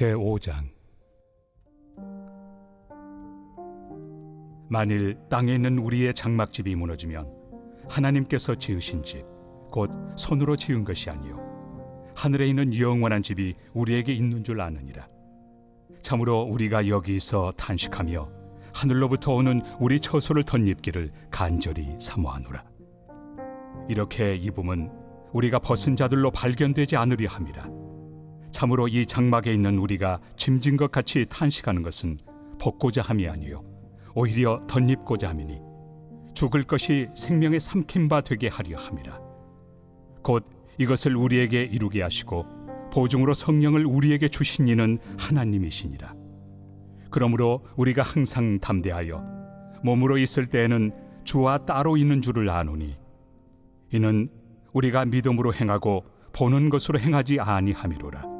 제 5장. 만일 땅에 있는 우리의 장막집이 무너지면 하나님께서 지으신 집 곧 손으로 지은 것이 아니요. 하늘에 있는 영원한 집이 우리에게 있는 줄 아느니라. 참으로 우리가 여기서 탄식하며 하늘로부터 오는 우리 처소를 덧입기를 간절히 사모하노라. 이렇게 입음은 우리가 벗은 자들로 발견되지 않으려 함이라 참으로 이 장막에 있는 우리가 짐진 것 같이 탄식하는 것은 벗고자 함이 아니요 오히려 덧입고자 함이니 죽을 것이 생명의 삼킨 바 되게 하려 함이라. 곧 이것을 우리에게 이루게 하시고 보증으로 성령을 우리에게 주신 이는 하나님이시니라. 그러므로 우리가 항상 담대하여 몸으로 있을 때에는 주와 따로 있는 줄을 아노니 이는 우리가 믿음으로 행하고 보는 것으로 행하지 아니함이로라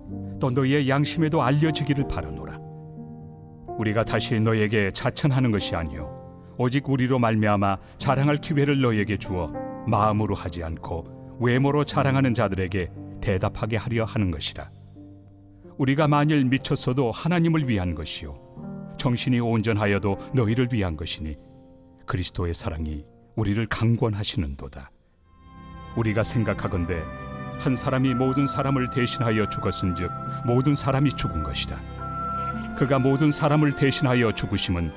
또 너희의 양심에도 알려지기를 바라노라. 우리가 다시 너에게 자천하는 것이 아니요 오직 우리로 말미암아 자랑할 기회를 너에게 주어 마음으로 하지 않고 외모로 자랑하는 자들에게 대답하게 하려 하는 것이다. 우리가 만일 미쳤어도 하나님을 위한 것이요 정신이 온전하여도 너희를 위한 것이니 그리스도의 사랑이 우리를 강권하시는도다. 우리가 생각하건대 한 사람이 모든 사람을 대신하여 죽었은즉 모든 사람이 죽은 것이다. 그가 모든 사람을 대신하여 죽으심은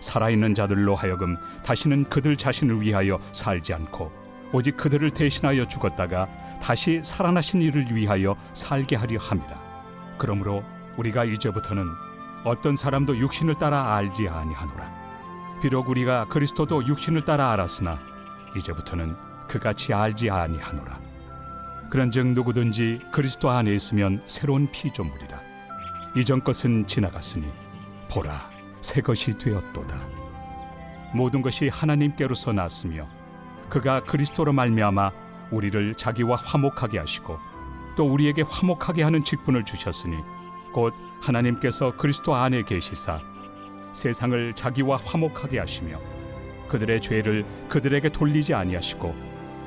살아있는 자들로 하여금 다시는 그들 자신을 위하여 살지 않고 오직 그들을 대신하여 죽었다가 다시 살아나신 이를 위하여 살게 하려 함이라. 그러므로 우리가 이제부터는 어떤 사람도 육신을 따라 알지 아니하노라. 비록 우리가 그리스도도 육신을 따라 알았으나 이제부터는 그같이 알지 아니하노라. 그런즉 누구든지 그리스도 안에 있으면 새로운 피조물이라. 이전 것은 지나갔으니 보라 새 것이 되었도다. 모든 것이 하나님께로서 났으며 그가 그리스도로 말미암아 우리를 자기와 화목하게 하시고 또 우리에게 화목하게 하는 직분을 주셨으니 곧 하나님께서 그리스도 안에 계시사 세상을 자기와 화목하게 하시며 그들의 죄를 그들에게 돌리지 아니하시고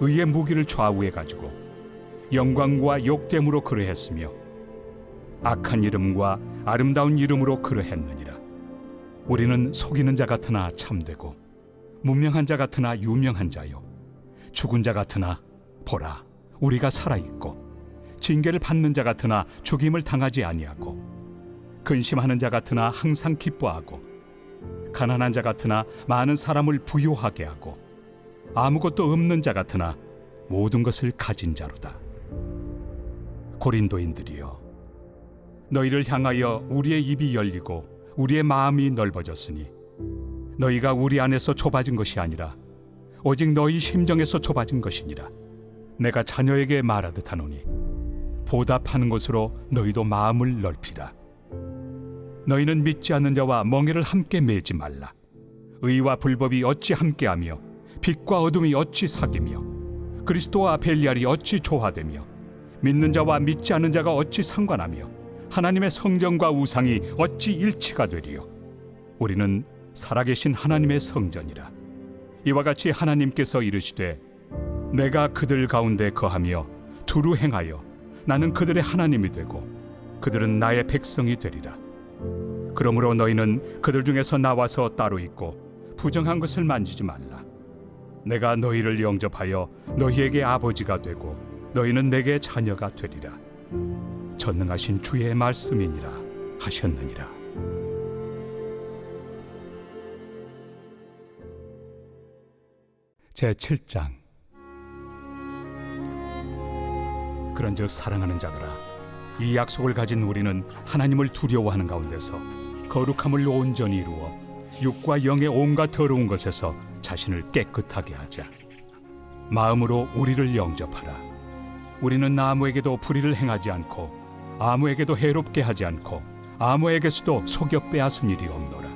의의 무기를 좌우해 가지고 영광과 욕됨으로 그러했으며 악한 이름과 아름다운 이름으로 그러했느니라. 우리는 속이는 자 같으나 참되고 무명한 자 같으나 유명한 자요. 죽은 자 같으나 보라 우리가 살아 있고 징계를 받는 자 같으나 죽임을 당하지 아니하고 근심하는 자 같으나 항상 기뻐하고 가난한 자 같으나 많은 사람을 부요하게 하고 아무것도 없는 자 같으나 모든 것을 가진 자로다. 고린도인들이여 너희를 향하여 우리의 입이 열리고 우리의 마음이 넓어졌으니 너희가 우리 안에서 좁아진 것이 아니라 오직 너희 심정에서 좁아진 것이니라. 내가 자녀에게 말하듯 하노니 보답하는 것으로 너희도 마음을 넓히라. 너희는 믿지 않는 자와 멍에를 함께 매지 말라. 의와 불법이 어찌 함께하며 빛과 어둠이 어찌 사귀며 그리스도와 벨리알이 어찌 조화되며 믿는 자와 믿지 않는 자가 어찌 상관하며 하나님의 성전과 우상이 어찌 일치가 되리요? 우리는 살아계신 하나님의 성전이라. 이와 같이 하나님께서 이르시되 내가 그들 가운데 거하며 두루 행하여 나는 그들의 하나님이 되고 그들은 나의 백성이 되리라. 그러므로 너희는 그들 중에서 나와서 따로 있고 부정한 것을 만지지 말라 내가 너희를 영접하여 너희에게 아버지가 되고 너희는 내게 자녀가 되리라. 전능하신 주의 말씀이니라 하셨느니라. 제 7장. 그런즉 사랑하는 자들아 이 약속을 가진 우리는 하나님을 두려워하는 가운데서 거룩함을 온전히 이루어 육과 영의 온갖 더러운 것에서 자신을 깨끗하게 하자. 마음으로 우리를 영접하라. 우리는 아무에게도 불의를 행하지 않고 아무에게도 해롭게 하지 않고 아무에게서도 속여 빼앗은 일이 없노라.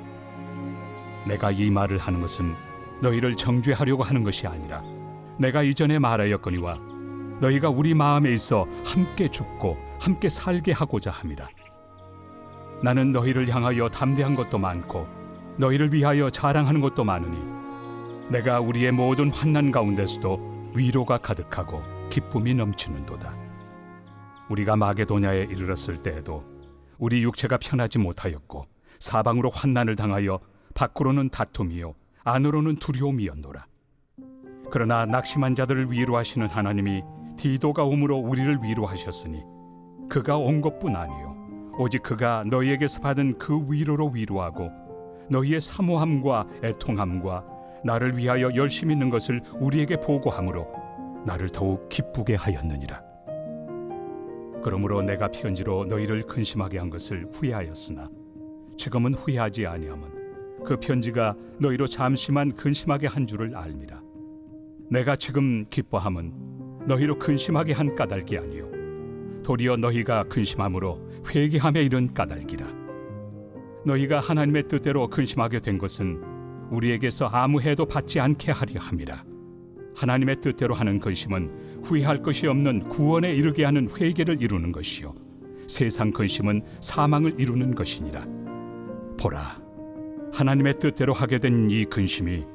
내가 이 말을 하는 것은 너희를 정죄하려고 하는 것이 아니라 내가 이전에 말하였거니와 너희가 우리 마음에 있어 함께 죽고 함께 살게 하고자 함이라. 나는 너희를 향하여 담대한 것도 많고 너희를 위하여 자랑하는 것도 많으니 내가 우리의 모든 환난 가운데서도 위로가 가득하고 기쁨이 넘치는도다 우리가 마게도냐에 이르렀을 때에도 우리 육체가 편하지 못하였고 사방으로 환난을 당하여 밖으로는 다툼이요 안으로는 두려움이었노라. 그러나 낙심한 자들을 위로하시는 하나님이 디도가 오므로 우리를 위로하셨으니 그가 온 것뿐 아니요 오직 그가 너희에게서 받은 그 위로로 위로하고 너희의 사모함과 애통함과 나를 위하여 열심히 있는 것을 우리에게 보고함으로 나를 더욱 기쁘게 하였느니라. 그러므로 내가 편지로 너희를 근심하게 한 것을 후회하였으나 지금은 후회하지 아니함은 그 편지가 너희로 잠시만 근심하게 한 줄을 알미라. 내가 지금 기뻐함은 너희로 근심하게 한 까닭이 아니요 도리어 너희가 근심함으로 회개함에 이른 까닭이라. 너희가 하나님의 뜻대로 근심하게 된 것은 우리에게서 아무 해도 받지 않게 하려 함이라. 하나님의 뜻대로 하는 근심은 후회할 것이 없는 구원에 이르게 하는 회개를 이루는 것이요 세상 근심은 사망을 이루는 것이니라. 보라. 하나님의 뜻대로 하게 된 이 근심이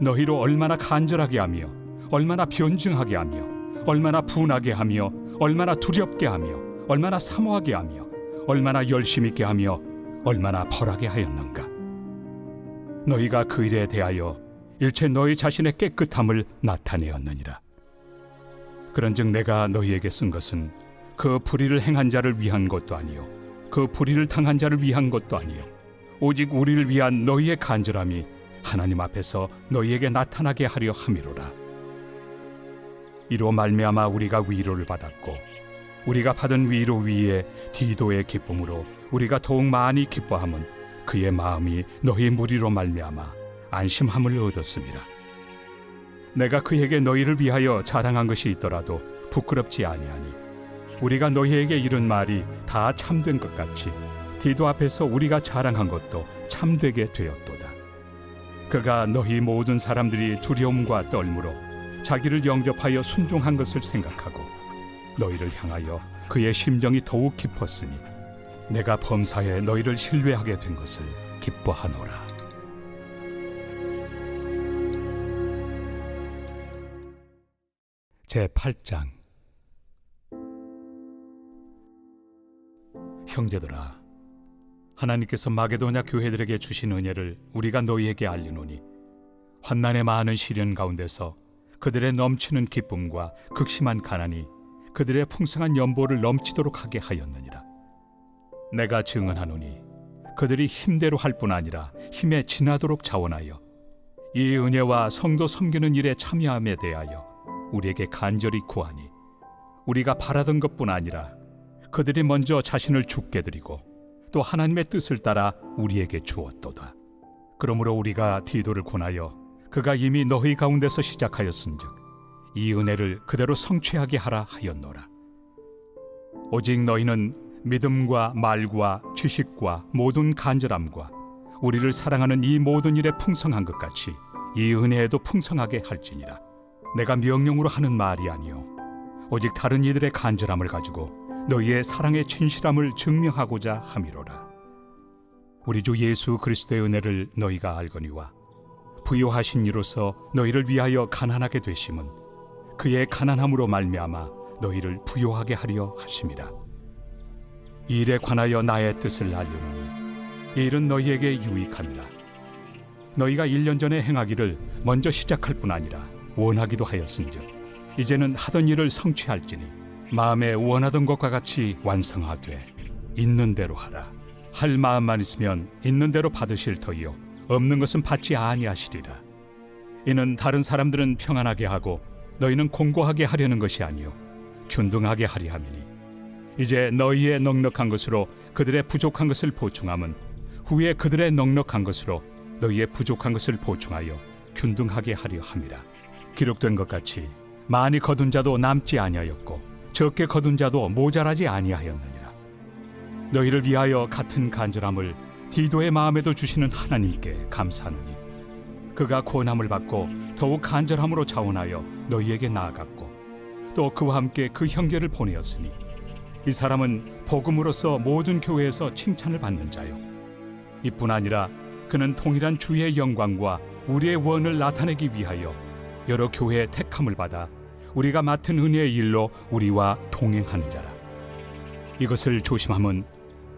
너희로 얼마나 간절하게 하며 얼마나 변증하게 하며 얼마나 분하게 하며 얼마나 두렵게 하며 얼마나 사모하게 하며 얼마나 열심 있게 하며 얼마나 벌하게 하였는가 너희가 그 일에 대하여 일체 너희 자신의 깨끗함을 나타내었느니라 그런즉 내가 너희에게 쓴 것은 그 불의를 행한 자를 위한 것도 아니요 그 불의를 당한 자를 위한 것도 아니요 오직 우리를 위한 너희의 간절함이 하나님 앞에서 너희에게 나타나게 하려 함이로라. 이로 말미암아 우리가 위로를 받았고 우리가 받은 위로 위에 디도의 기쁨으로 우리가 더욱 많이 기뻐함은 그의 마음이 너희 무리로 말미암아 안심함을 얻었습니다. 내가 그에게 너희를 위하여 자랑한 것이 있더라도 부끄럽지 아니하니 우리가 너희에게 이른 말이 다 참된 것 같이 디도 앞에서 우리가 자랑한 것도 참되게 되었도다. 그가 너희 모든 사람들이 두려움과 떨므로 자기를 영접하여 순종한 것을 생각하고 너희를 향하여 그의 심정이 더욱 깊었으니 내가 범사에 너희를 신뢰하게 된 것을 기뻐하노라. 제 8장 형제들아 하나님께서 마게도냐 교회들에게 주신 은혜를 우리가 너희에게 알리노니 환난의 많은 시련 가운데서 그들의 넘치는 기쁨과 극심한 가난이 그들의 풍성한 연보를 넘치도록 하게 하였느니라 내가 증언하노니 그들이 힘대로 할 뿐 아니라 힘에 지나도록 자원하여 이 은혜와 성도 섬기는 일에 참여함에 대하여 우리에게 간절히 구하니 우리가 바라던 것뿐 아니라 그들이 먼저 자신을 죽게 드리고 또 하나님의 뜻을 따라 우리에게 주었도다. 그러므로 우리가 디도를 권하여 그가 이미 너희 가운데서 시작하였은즉 이 은혜를 그대로 성취하게 하라 하였노라. 오직 너희는 믿음과 말과 지식과 모든 간절함과 우리를 사랑하는 이 모든 일에 풍성한 것 같이 이 은혜에도 풍성하게 할지니라. 내가 명령으로 하는 말이 아니요 오직 다른 이들의 간절함을 가지고 너희의 사랑의 진실함을 증명하고자 함이로라. 우리 주 예수 그리스도의 은혜를 너희가 알거니와 부요하신 이로서 너희를 위하여 가난하게 되심은 그의 가난함으로 말미암아 너희를 부요하게 하려 하심이라. 이 일에 관하여 나의 뜻을 알려노니 이 일은 너희에게 유익함이라. 너희가 일년 전에 행하기를 먼저 시작할 뿐 아니라 원하기도 하였은즉 이제는 하던 일을 성취할지니 마음에 원하던 것과 같이 완성하되 있는 대로 하라. 할 마음만 있으면 있는 대로 받으실 터이요 없는 것은 받지 아니하시리라. 이는 다른 사람들은 평안하게 하고 너희는 공고하게 하려는 것이 아니요 균등하게 하리 함이니 이제 너희의 넉넉한 것으로 그들의 부족한 것을 보충함은 후에 그들의 넉넉한 것으로 너희의 부족한 것을 보충하여 균등하게 하려 함이라. 기록된 것 같이 많이 거둔 자도 남지 아니하였고 적게 거둔 자도 모자라지 아니하였느니라. 너희를 위하여 같은 간절함을 디도의 마음에도 주시는 하나님께 감사하노니 그가 고난을 받고 더욱 간절함으로 자원하여 너희에게 나아갔고 또 그와 함께 그 형제를 보내었으니 이 사람은 복음으로서 모든 교회에서 칭찬을 받는 자요. 이뿐 아니라 그는 통일한 주의 영광과 우리의 원을 나타내기 위하여 여러 교회의 택함을 받아 우리가 맡은 은혜의 일로 우리와 동행하는 자라. 이것을 조심함은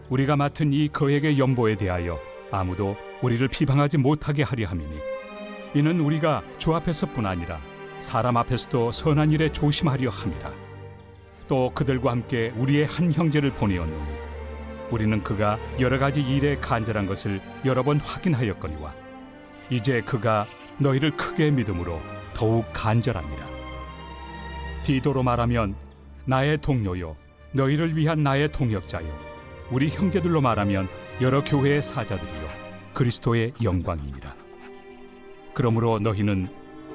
우리가 맡은 이 거액의 연보에 대하여 아무도 우리를 비방하지 못하게 하려 함이니 이는 우리가 주 앞에서뿐 아니라 사람 앞에서도 선한 일에 조심하려 함이라 또 그들과 함께 우리의 한 형제를 보내었노니 우리는 그가 여러 가지 일에 간절한 것을 여러 번 확인하였거니와 이제 그가 너희를 크게 믿음으로 더욱 간절합니다. 디도로 말하면 나의 동료요 너희를 위한 나의 동역자요 우리 형제들로 말하면 여러 교회의 사자들이요 그리스도의 영광이니라. 그러므로 너희는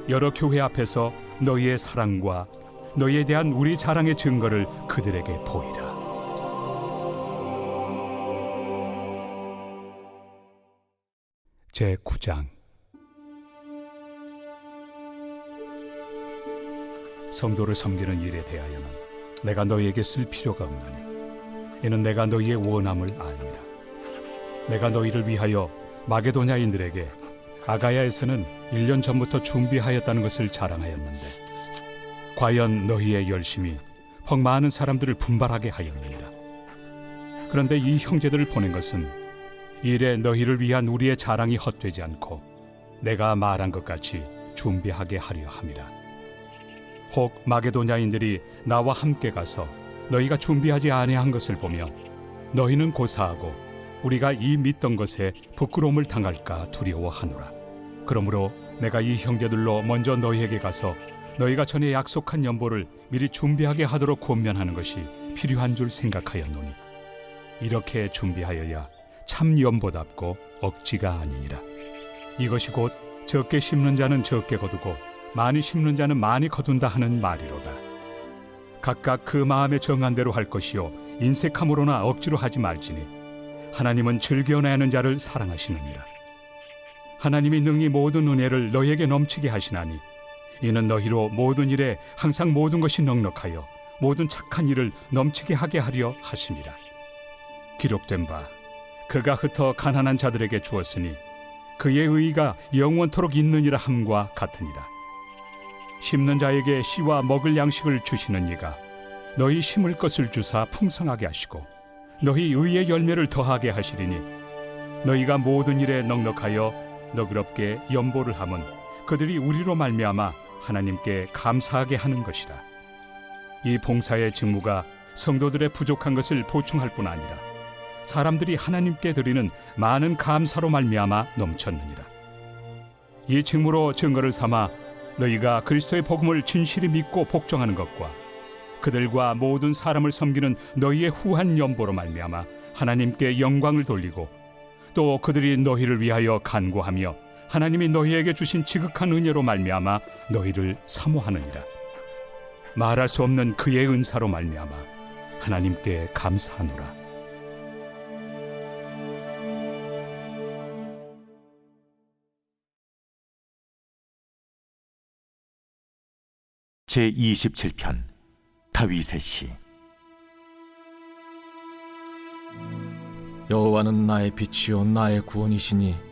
여러 교회 앞에서 너희의 사랑과 너희에 대한 우리 자랑의 증거를 그들에게 보이라. 제 9장 성도를 섬기는 일에 대하여는 내가 너희에게 쓸 필요가 없나니 이는 내가 너희의 원함을 압니다. 내가 너희를 위하여 마게도냐인들에게 아가야에서는 1년 전부터 준비하였다는 것을 자랑하였는데 과연 너희의 열심이 퍽 많은 사람들을 분발하게 하였느니라. 그런데 이 형제들을 보낸 것은 일에 너희를 위한 우리의 자랑이 헛되지 않고 내가 말한 것 같이 준비하게 하려 함이라. 혹 마게도냐인들이 나와 함께 가서 너희가 준비하지 아니한 것을 보며 너희는 고사하고 우리가 이 믿던 것에 부끄러움을 당할까 두려워하노라. 그러므로 내가 이 형제들로 먼저 너희에게 가서 너희가 전에 약속한 연보를 미리 준비하게 하도록 권면하는 것이 필요한 줄 생각하였노니 이렇게 준비하여야 참 연보답고 억지가 아니니라. 이것이 곧 적게 심는 자는 적게 거두고 많이 심는 자는 많이 거둔다 하는 말이로다. 각각 그 마음에 정한 대로 할 것이요 인색함으로나 억지로 하지 말지니 하나님은 즐겨내는 자를 사랑하시느니라. 하나님이 능히 모든 은혜를 너희에게 넘치게 하시나니 이는 너희로 모든 일에 항상 모든 것이 넉넉하여 모든 착한 일을 넘치게 하게 하려 하심이라. 기록된 바 그가 흩어 가난한 자들에게 주었으니 그의 의가 영원토록 있느니라 함과 같으니라. 심는 자에게 씨와 먹을 양식을 주시는 이가 너희 심을 것을 주사 풍성하게 하시고 너희 의의 열매를 더하게 하시리니 너희가 모든 일에 넉넉하여 너그럽게 연보를 함은 그들이 우리로 말미암아 하나님께 감사하게 하는 것이라. 이 봉사의 직무가 성도들의 부족한 것을 보충할 뿐 아니라 사람들이 하나님께 드리는 많은 감사로 말미암아 넘쳤느니라. 이 직무로 증거를 삼아 너희가 그리스도의 복음을 진실히 믿고 복종하는 것과 그들과 모든 사람을 섬기는 너희의 후한 연보로 말미암아 하나님께 영광을 돌리고 또 그들이 너희를 위하여 간구하며 하나님이 너희에게 주신 지극한 은혜로 말미암아 너희를 사모하느니라. 말할 수 없는 그의 은사로 말미암아 하나님께 감사하노라. 제 27편 다윗의 시. 여호와는 나의 빛이요 나의 구원이시니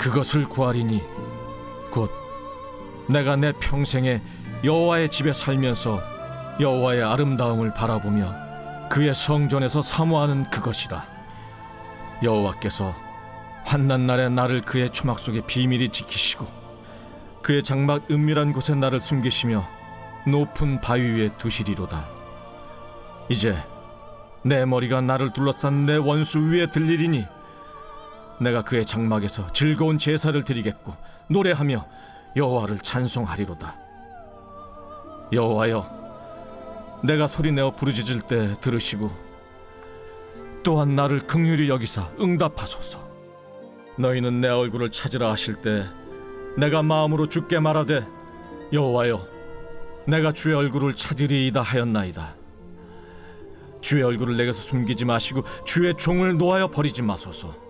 그것을 구하리니 곧 내가 내 평생에 여호와의 집에 살면서 여호와의 아름다움을 바라보며 그의 성전에서 사모하는 그것이라. 여호와께서 환난 날에 나를 그의 초막 속에 비밀히 지키시고 그의 장막 은밀한 곳에 나를 숨기시며 높은 바위 위에 두시리로다. 이제 내 머리가 나를 둘러싼 내 원수 위에 들리리니 내가 그의 장막에서 즐거운 제사를 드리겠고 노래하며 여호와를 찬송하리로다. 여호와여, 내가 소리내어 부르짖을 때 들으시고 또한 나를 긍휼히 여기사 응답하소서. 너희는 내 얼굴을 찾으라 하실 때 내가 마음으로 주께 말하되 여호와여, 내가 주의 얼굴을 찾으리이다 하였나이다. 주의 얼굴을 내게서 숨기지 마시고 주의 종을 놓아여 버리지 마소서.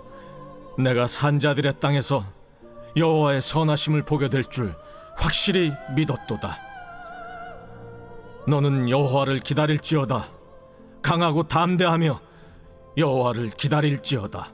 내가 산자들의 땅에서 여호와의 선하심을 보게 될 줄 확실히 믿었도다. 너는 여호와를 기다릴지어다. 강하고 담대하며 여호와를 기다릴지어다.